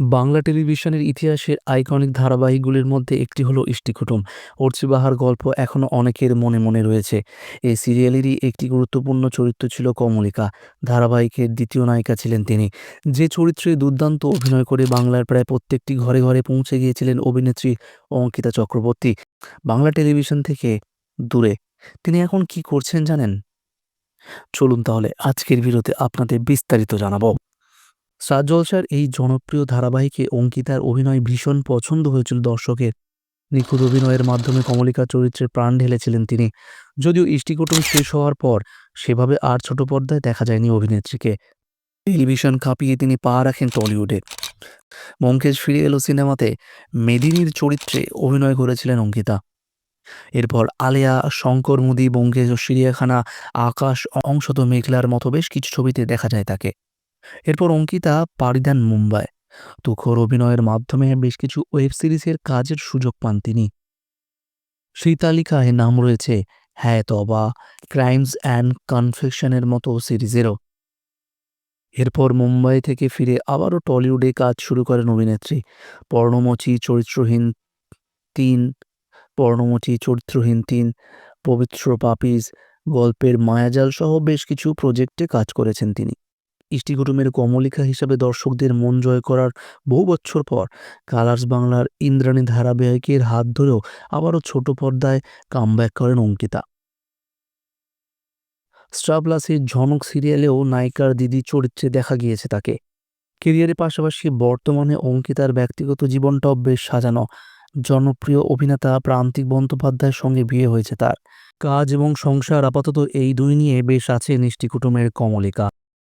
বাংলা টেলিভিশনের ইতিহাসের আইকনিক ধারাবাহিকগুলির মধ্যে একটি হলো ইষ্টিকুটুম অর্চিবাহার গল্প এখনও অনেকের মনে মনে রয়েছে। এই সিরিয়ালেরই একটি গুরুত্বপূর্ণ চরিত্র ছিল কমলিকা। ধারাবাহিকের দ্বিতীয় নায়িকা ছিলেন তিনি। যে চরিত্রে দুর্দান্ত অভিনয় করে বাংলার প্রায় প্রত্যেকটি ঘরে ঘরে পৌঁছে গিয়েছিলেন অভিনেত্রী অঙ্কিতা চক্রবর্তী। বাংলা টেলিভিশন থেকে দূরে। তিনি এখন কি করছেন জানেন? চলুন তাহলে আজকের ভিডিওতে আপনাদের বিস্তারিত জানাব। স্টার জলসার এই জনপ্রিয় ধারাবাহিকে অঙ্কিতার অভিনয় ভীষণ পছন্দ হয়েছিল দর্শকের। নিখুঁত অভিনয়ের মাধ্যমে কমলিকা চরিত্রে প্রাণ ঢেলেছিলেন তিনি। যদিও ইষ্টিকুটুম শেষ হওয়ার পর সেভাবে আর ছোট পর্দায় দেখা যায়নি অভিনেত্রীকে। টেলিভিশন কাঁপিয়ে তিনি পা রাখেন টলিউডে। মঙ্কেশ ফিরে এলো সিনেমাতে। মেদিনীর চরিত্রে অভিনয় করেছিলেন অঙ্কিতা। এরপর আলেয়া, শঙ্কর মুদি বঙ্কেশ ও চিড়িয়াখানা আকাশ, অংশত মেঘলার মতো বেশ কিছু ছবিতে দেখা যায় তাকে। এরপর অঙ্কিতা পাড়ি দেন মুম্বাই। তুখোর অভিনয়ের মাধ্যমে বেশ কিছু ওয়েব সিরিজের কাজের সুযোগ পান তিনি। সেই তালিকায় নাম রয়েছে হ্যায় তবা ক্রাইমস অ্যান্ড কনফেকশনের মতো সিরিজেরও। এরপর মুম্বাই থেকে ফিরে আবারও টলিউডে কাজ শুরু করেন অভিনেত্রী। পর্ণমোচী চরিত্রহীন তিন, পর্ণমোচী চরিত্রহীন তিন, পবিত্র পাপিজ গল্পের মায়াজাল সহ বেশ কিছু প্রজেক্টে কাজ করেছেন তিনি। ইষ্টিকুটুমের কমলিকা হিসাবে দর্শকদের মন জয় করার বহু বছর পর কালার্স বাংলার ইন্দ্রাণী ধারাবাহিকের হাত ধরেও আবারও ছোট পর্দায় কামব্যাক করেন অঙ্কিতা। স্টার প্লাসের ঝনক সিরিয়ালেও নায়িকার দিদি চরিত্রে দেখা গিয়েছে তাকে। কেরিয়ারের পাশাপাশি বর্তমানে অঙ্কিতার ব্যক্তিগত জীবনটাও বেশ সাজানো। জনপ্রিয় অভিনেতা প্রান্তিক বন্দ্যোপাধ্যায়ের সঙ্গে বিয়ে হয়েছে তার। কাজ এবং সংসার আপাতত এই দুই নিয়ে বেশ আছে নিষ্টি কুটুমের কমলিকা।